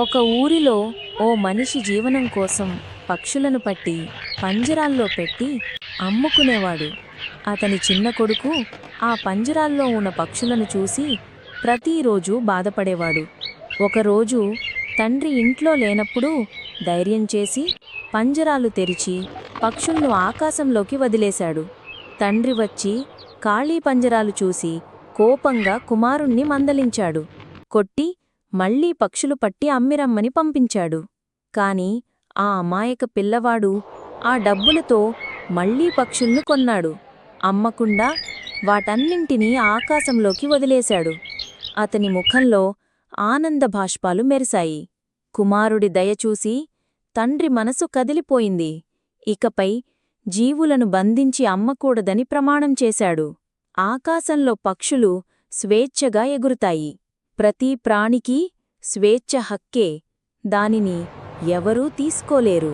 ఒక ఊరిలో ఓ మనిషి జీవనం కోసం పక్షులను పట్టి పంజరాల్లో పెట్టి అమ్ముకునేవాడు. అతని చిన్న కొడుకు ఆ పంజరాల్లో ఉన్న పక్షులను చూసి ప్రతిరోజు బాధపడేవాడు. ఒకరోజు తండ్రి ఇంట్లో లేనప్పుడు ధైర్యం చేసి పంజరాలు తెరిచి పక్షులను ఆకాశంలోకి వదిలేశాడు. తండ్రి వచ్చి ఖాళీ పంజరాలు చూసి కోపంగా కుమారుణ్ణి మందలించాడు. కొట్టి మళ్ళీ పక్షులు పట్టి అమ్మిరమ్మని పంపించాడు. కాని ఆ అమాయక పిల్లవాడు ఆ డబ్బులతో మళ్ళీ పక్షుల్ని కొన్నాడు. అమ్మకుండా వాటన్నింటినీ ఆకాశంలోకి వదిలేశాడు. అతని ముఖంలో ఆనంద భాష్పాలు మెరిశాయి. కుమారుడి దయచూసి తండ్రి మనసు కదిలిపోయింది. ఇకపై జీవులను బంధించి అమ్మకూడదని ప్రమాణం చేశాడు. ఆకాశంలో పక్షులు స్వేచ్ఛగా ఎగురుతాయి. ప్రతి ప్రాణికి స్వేచ్ఛ హక్కే దానిని ఎవరూ తీసుకోలేరు.